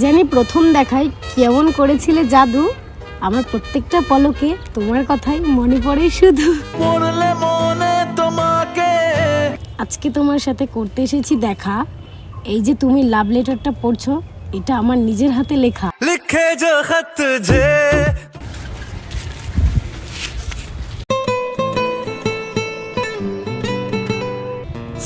জানি প্রথম দেখায় কেমন করেছিলে জাদু। আমার প্রত্যেকটা পলকে তোমার কথাই মনে পড়ে শুধু। পড়লে মনে তোমাকে। আজকে তোমার সাথে করতে এসেছি দেখা। এই যে তুমি লাভ লেটারটা পড়ছো এটা আমার নিজের হাতে লেখা। লিখে जो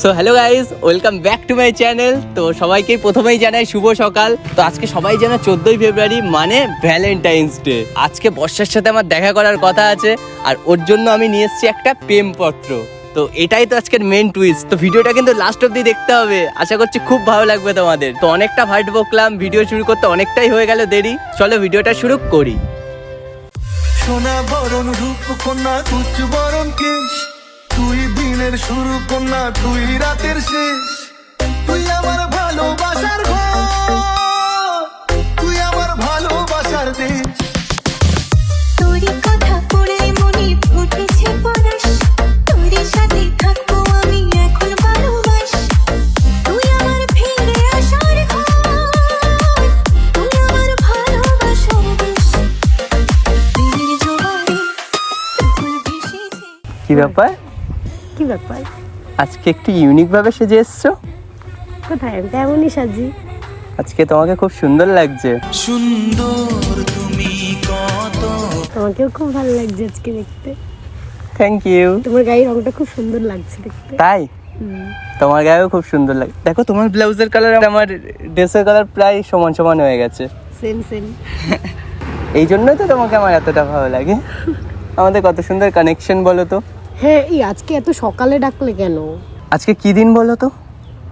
so hello guys welcome back to my channel তো সবাইকে প্রথমেই জানাই শুভ সকাল। তো আজকে সবাই জানে চোদ্দোই ফেব্রুয়ারি মানে ভ্যালেন্টাইন্স ডে আজকে বর্ষার সাথে আমার দেখা করার কথা আছে, আর ওর জন্য আমি নিয়ে এসেছি একটা প্রেমপত্র। তো এটাই তো আজকের মেন টুইস্ট তো ভিডিওটা কিন্তু লাস্ট অব্দি দেখতে হবে। আশা করছি খুব ভালো লাগবে তোমাদের। তো অনেকটা ভাট বকলাম ভিডিও শুরু করতে অনেকটাই হয়ে গেল দেরি। চলো ভিডিওটা শুরু করি। সোনা বরণ রূপ কন্যা বরণ কেশ। দিনের শুরু কন্যা তুই রাতের শেষ। তুই আমার ভালোবাসার ঘর। তুই আমার ভালোবাসার দেশ। তোরই কথা পড়ে মনে ফুটেছে পরশ তোর সাথে থাকব আমি এখন ভালোবাস। তুই আমার ফিরে আসার ঘর। তুই আমার ভালোবাসার দেশ। প্রেমের জোয়ারে ফুল ভেসেছে। কি ব্যাপার? কি ব্যাপার? আজকে একটু ইউনিক ভাবে সেজে এসছো? কোথায়? আমি তো এমনই সাজি। আজকে তোমাকে খুব সুন্দর লাগছে। সুন্দর তুমি কত? তোমাকেও খুব ভালো লাগছে আজকে দেখতে। থ্যাংক ইউ তোমার গায়ের রংটা খুব সুন্দর লাগছে দেখতে। তাই? তোমার গায়েও খুব সুন্দর লাগে দেখো তোমার ব্লাউজের কালার আমার ড্রেসের কালার প্রায় সমান সমান হয়ে গেছে। সেম সেম এই জন্যই তো তোমাকে আমার এতটা ভালো লাগে। আমাদের কত সুন্দর কানেকশন বলো তো। হ্যাঁ এই আজকে এত সকালে ডাকলে কেন? আজকে কি দিন বলো তো?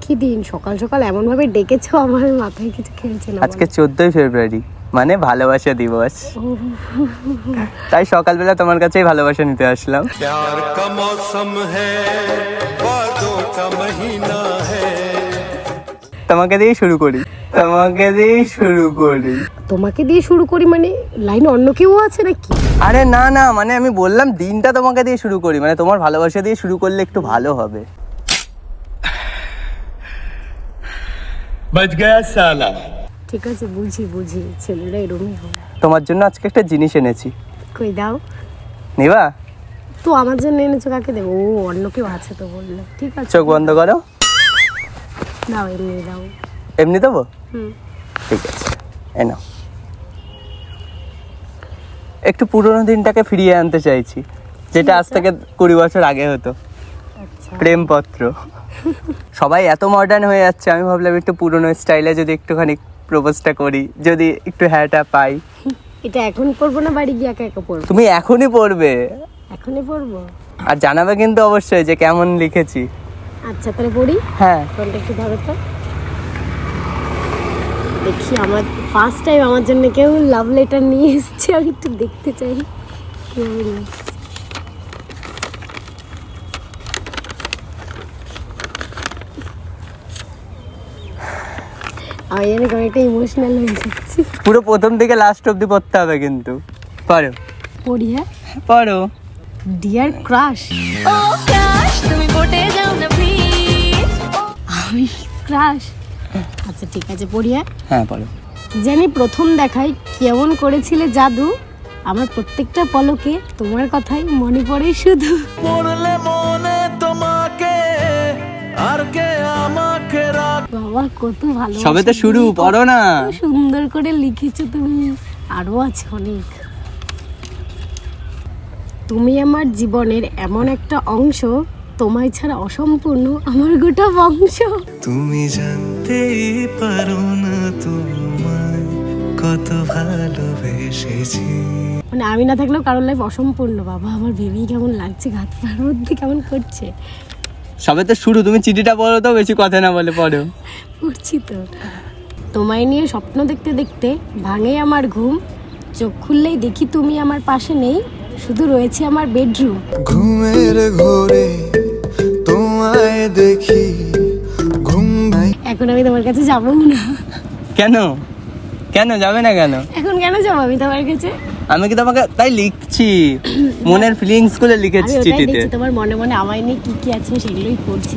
কি দিন? সকাল সকাল এমন ভাবে ডেকেছো আমার মাথায় কিছু খেয়েছিল আজকে চোদ্দই ফেব্রুয়ারি মানে ভালোবাসা দিবস। তাই সকালবেলা তোমার কাছেই ভালোবাসা নিতে আসলাম। তোমাকে দিয়ে শুরু করি। তোমাকে দিয়ে শুরু করি। তোমাকে দিয়ে শুরু করি মানে লাইনে অন্য কেউ আছে নাকি? আরে না না মানে আমি বললাম দিনটা তোমাকে দিয়ে শুরু করি মানে তোমার ভালোবাসা দিয়ে শুরু করলে একটু ভালো হবে। বাজ গয়া সালা। ঠিক আছে বুঝি বুঝি ছেলেরা এরকমই হয়। তোমার জন্য আজকে একটা জিনিস এনেছি। কই দাও। নেবা? তো আমার জন্য এনেছো কাকে দেবো? ও অন্য কেউ আছে তো বলল। ঠিক আছে। চোখ বন্ধ করো। দাও এমনি দাও এমনি দেবো? ঠিক আছে এনো একটু পুরোনো দিনটাকে ফিরিয়ে আনতে চাইছি যেটা আজ থেকে কুড়ি বছর আগে হতো। আচ্ছা। প্রেমপত্র। সবাই এত মডার্ন হয়ে যাচ্ছে আমি ভাবলাম একটু পুরোনো স্টাইলে যদি একটুখানি প্রপোজটা করি যদি একটু হ্যাটা পাই। এটা এখন পড়ব না বাড়ি গিয়ে একা একা পড়ব তুমি এখনই পড়বে এখনই পড়ব আর জানাবে কিন্তু অবশ্যই যে কেমন লিখেছি। আচ্ছা তাহলে পড়ি হ্যাঁ। ফোনটা একটু ধরো তো। দেখি আমার ফার্স্ট টাইম আমার জন্য কেউ লাভ লেটার নিয়ে এসছে আমি একটু দেখতে চাই। আমি জানি অনেকটা ইমোশনাল হয়ে যাচ্ছি। পুরো প্রথম থেকে লাস্ট অবধি পড়তে হবে কিন্তু। পারো পড়ি হ্যাঁ? পারো ডিয়ার ক্রাশ ও ক্রাশ তুমি পটে যাও না আমি ক্রাশ আচ্ছা ঠিক আছে পড়ি হ্যাঁ জানি প্রথম দেখায় কেমন করেছিলে জাদু? আমার প্রত্যেকটা পলকে তোমার কথাই মনে পড়ে শুধু। পড়লে মনে তোমাকে আর কে আমাকে রাখ বাবা কত ভালো সবে তো শুরু পড়ো না। সুন্দর করে লিখেছো তুমি। আরও আছে অনেক। তুমি আমার জীবনের এমন একটা অংশ তোমায় ছাড়া অসম্পূর্ণ আমার গোটা বংশ। তুমি জানতেই পারো না তোমায় কত ভালোবেসেছি। মানে আমি না থাকলেও কারোর লাইফ অসম্পূর্ণ বাবা আমার বেবি কেমন লাগছে ঘাত পার মধ্যে কেমন করছে। সবে তো শুরু তুমি চিঠিটা বলো তো বেশি কথা না বলে পড়ো। পড়ছি তো। তোমায় নিয়ে স্বপ্ন দেখতে দেখতে ভাঙে আমার ঘুম চোখ খুললেই দেখি তুমি আমার পাশে নেই শুধু রয়েছে আমার বেডরুম ঘুমের ঘোরে দেখি ঘুম ভাই এখন আমি তোমার কাছে যাব না কেন? কেন যাবে না কেন? এখন কেন যাব আমি তোমার কাছে? আমি কি তোমাকে তাই লিখছি? মনের ফিলিংসগুলো লিখেছি চিঠিতে। তোমার মনে মনে আমায় নিয়ে কি কি আছে সেগুলোই পড়ছি।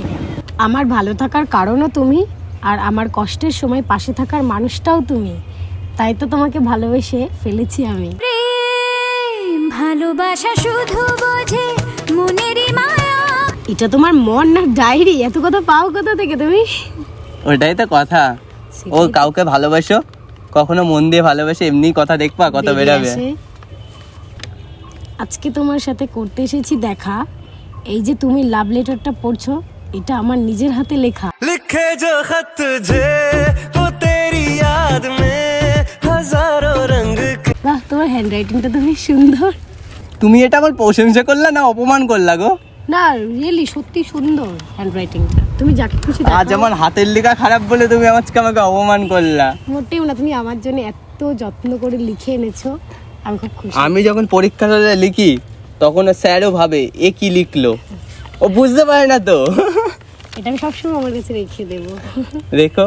আমার ভালো থাকার কারণও তুমি আর আমার কষ্টের সময় পাশে থাকার মানুষটাও তুমি। তাই তো তোমাকে ভালোবেসে ফেলেছি আমি। ভালোবাসা শুধু বোঝে মনেরই মায়া। এটা তোমার মন না ডায়েরি এত কথা পাও কোথা থেকে তুমি ওটাই তো কথা ও সেটাই তো। কাউকে ভালোবাসো কখনো মন দিয়ে ভালোবাসে এমনি কথা দেখবা কত বেরিয়ে বেরাবে আসে। আজকে তোমার সাথে করতে এসেছি দেখা এই যে তুমি লাভ লেটারটা পড়ছো এটা আমার নিজের হাতে লেখা लिखे जो खत तुझे वो तेरी याद में हजारों रंग के বাহ তোমার হ্যান্ড রাইটিংটা তো বেশ সুন্দর তুমি এটা আমার প্রশংসা করলা না অপমান করলা গো না রিয়েলি সত্যি সুন্দর হ্যান্ডরাইটিংটা তুমি যাকে খুশি আজ। আমার হাতের লেখা খারাপ বলে তুমি আজকে আমাকে অপমান করলা। মোটেও না তুমি আমার জন্য এত যত্ন করে লিখে এনেছো আমি খুব খুশি। আমি যখন পরীক্ষা হলে লিখি তখন ও স্যারও ভাবে এ কি লিখলো। ও বুঝতে পারে না তো। এটা আমি সবসময় আমার কাছে রেখে দেবো। দেখো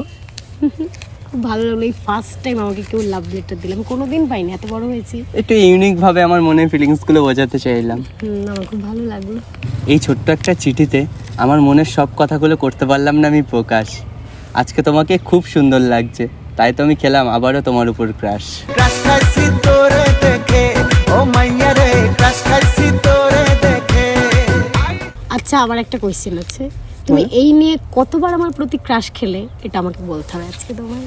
খুব ভালো লাগল। এই ফার্স্ট টাইম আমাকে কেউ লাভ লেটার দিলাম কোনোদিন পাইনি এত বড় হয়েছি। একটু ইউনিক ভাবে আমার মনের ফিলিংসগুলো বোঝাতে চাইলাম। আমার খুব ভালো লাগল। এই ছোট্ট একটা চিঠিতে আমার মনের সব কথাগুলো করতে পারলাম না আমি প্রকাশ। আজকে তোমাকে খুব সুন্দর লাগছে। তাই তো আমি খেলাম আবারও তোমার উপর ক্রাশ ক্রাশ খাইছি তোরে দেখে ও মাইয়া রে ক্রাশ খাইছি তো আচ্ছা আমার একটা কোয়েশ্চেন আছে। তুমি এই নিয়ে কতবার আমার প্রতি ক্রাশ খেলে? এটা আমাকে বলতে হবে আজকে তোমার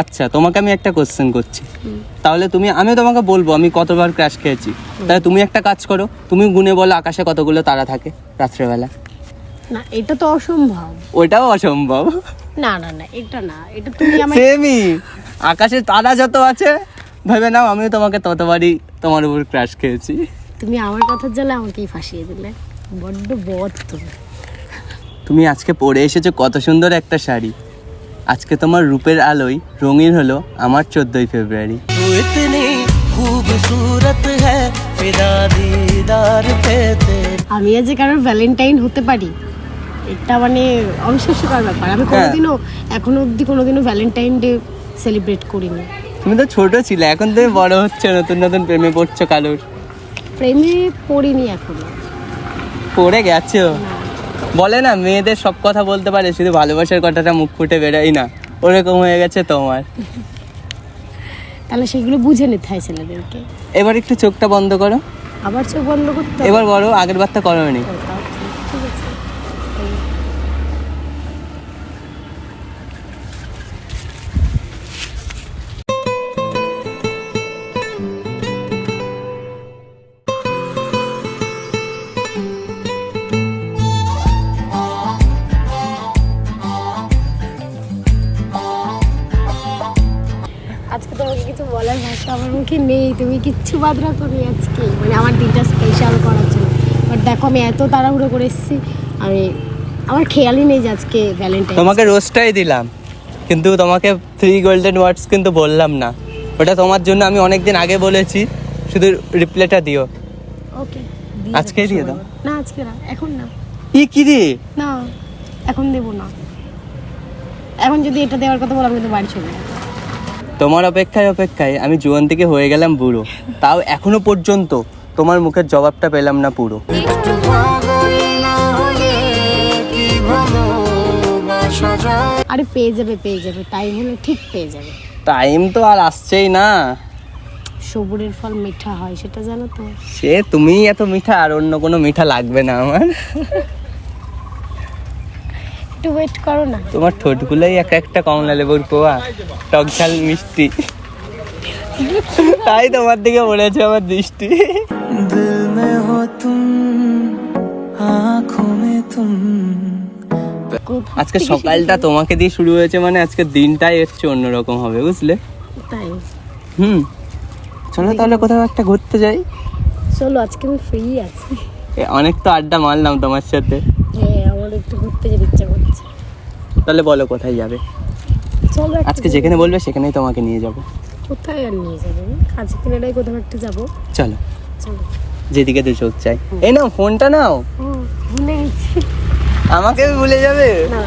আচ্ছা তোমাকে আমি একটা কোশ্চেন করছি। তাহলে তুমি আমি তোমাকে বলব আমি কতবার ক্রাশ খেয়েছি। তাহলে তুমি একটা কাজ করো তুমি গুনে বলো আকাশে কতগুলো তারা থাকে রাত্রেবেলা। না এটা তো অসম্ভব। ওটাও অসম্ভব। না না না এটা না এটা তুমি আমার সেমই। আকাশে তারা যত আছে ভেবে নাও আমিও তোমাকে ততবারই তোমার উপর ক্রাশ খেয়েছি। তুমি আমার কথার জ্বালা আমাকেই ফাঁসিয়ে দিলে। বড্ড বদ তুমি আজকে পরে এসেছ কত সুন্দর একটা শাড়ি। আজকে তোমার রূপের আলোয় রঙিন হলো আমার চোদ্দই ফেব্রুয়ারি। আমি আজ কারোর ভ্যালেন্টাইন হতে পারি এটা মানে অবিশ্বাস্যকর ব্যাপার। আমি হ্যাঁ। কোনোদিনও এখনও অবধি কোনোদিনও ভ্যালেন্টাইন ডে সেলিব্রেট করিনি। তুমি তো ছোট ছিলে এখন তুমি বড় হচ্ছে নতুন নতুন প্রেমে পড়ছো কালোর। প্রেমে পড়িনি এখনও। পড়ে গেছো? বলে না মেয়েদের সব কথা বলতে পারে শুধু ভালোবাসার কথাটা মুখ ফুটে বেরোয় না। ওরকম হয়ে গেছে তোমার। তাহলে সেগুলো বুঝে নিতে হয় ছেলেদেরকে। এবার একটু চোখটা বন্ধ করো। আবার চোখ বন্ধ করতে এবার বড় আগের বারটা করো নি আজকে তোমাকে কিছু বলার ভাষা আমার মুখে নেই তুমি কিচ্ছু বাদরা করি আজকে। মানে আমার দিনটা স্পেশাল করার জন্য। বাট দেখো আমি এত তাড়াহুড়ো করে এসেছি আমি আমার খেয়ালই নেই যে আজকে ভ্যালেন্টাইন তোমাকে রোজটাই দিলাম কিন্তু তোমাকে থ্রি গোল্ডেন ওয়ার্ডস কিন্তু বললাম না। ওটা তোমার জন্য আমি অনেক দিন আগে বলেছি শুধু রিপ্লাইটা দিও। ওকে আজকেই দিয়ে দাও। না আজকে না এখন না। ই কি রে? না এখন দেবো না। এখন যদি এটা দেওয়ার কথা বলো কিন্তু বাড়ি চলে যাব। তোমার অপেক্ষায় অপেক্ষায় আমি জুয়ান থেকে হয়ে গেলাম বুড়ো। তাও এখনও পর্যন্ত তোমার মুখের জবাবটা পেলাম না পুরো। আরে পেয়ে যাবে পেয়ে যাবে টাইম হলে ঠিক পেয়ে যাবে। টাইম তো আর আসছেই না। সবুরের ফল মিঠা হয় সেটা জানো তো। সে তুমি এত মিঠা আর অন্য কোনো মিঠা লাগবে না আমার। একটু ওয়েট করো না। তোমার ঠোঁটগুলোই এক একটা কমলা লেবুর টক টকঝাল মিষ্টি। তাই তোমার দিকে বলেছে আমার দৃষ্টি। দিল মে হো তুম আঁখো মে তুম। আজকে সকালটা তোমাকে দিয়ে শুরু হয়েছে মানে আজকে দিনটাই এসছে অন্যরকম হবে বুঝলে? তাই। হুম। চলো তাহলে কোথাও একটা ঘুরতে যাই। চলো আজকে আমি ফ্রি আছি। অনেক তো আড্ডা মারলাম তোমার সাথে। হ্যাঁ আমার একটু ঘুরতে যেতে ইচ্ছা করছে। তাহলে বলো কোথায় যাবে? চলো আজকে যেখানে বলবে সেখানেই তোমাকে নিয়ে যাব। কোথায় আর নিয়ে যাবে? কাছে কিনারাই কোথাও একটা যাব। চলো। চলো। যেদিকে তো চোখ চাই। এই নাও ফোনটা নাও। ভুলে গেছি। আমাকে ভুলে যাবে? না,